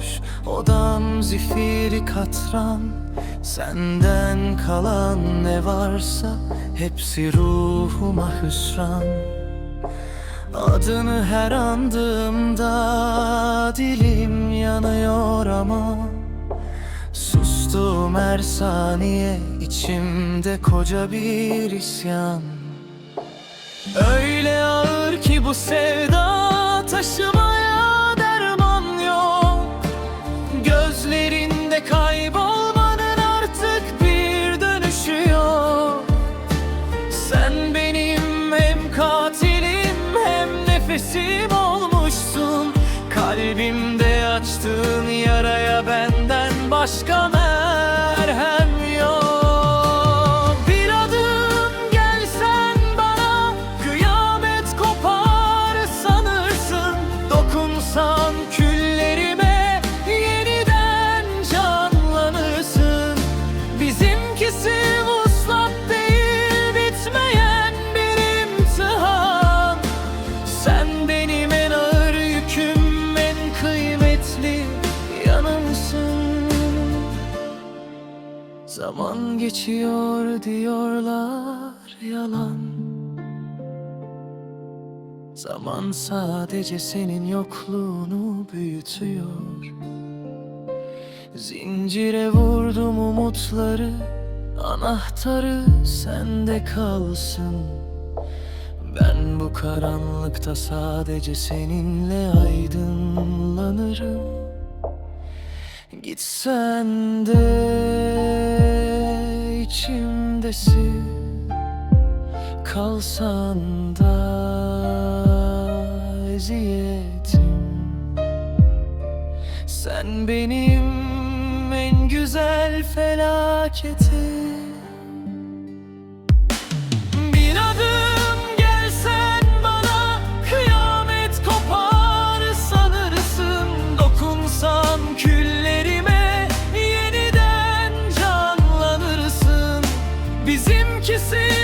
olmuş Odam zifiri katran. Senden kalan ne varsa Hepsi ruhuma hüsran. Adını her andığımda Dilim yanıyor ama Sustum her saniye içimde koca bir isyan. Öyle ağır ki bu sevda Kaybolmanın artık bir dönüşü yok. Sen benim hem katilim hem nefesim olmuşsun. Kalbimde açtığın yaraya benden başka Zaman geçiyor diyorlar yalan. Zaman sadece senin yokluğunu büyütüyor. Zincire vurdum umutları Anahtarı sende kalsın. Ben bu karanlıkta sadece seninle aydınlanırım. Gitsen de içimdesin Kalsan da eziyetim. Sen benim en güzel felaketim que sempre.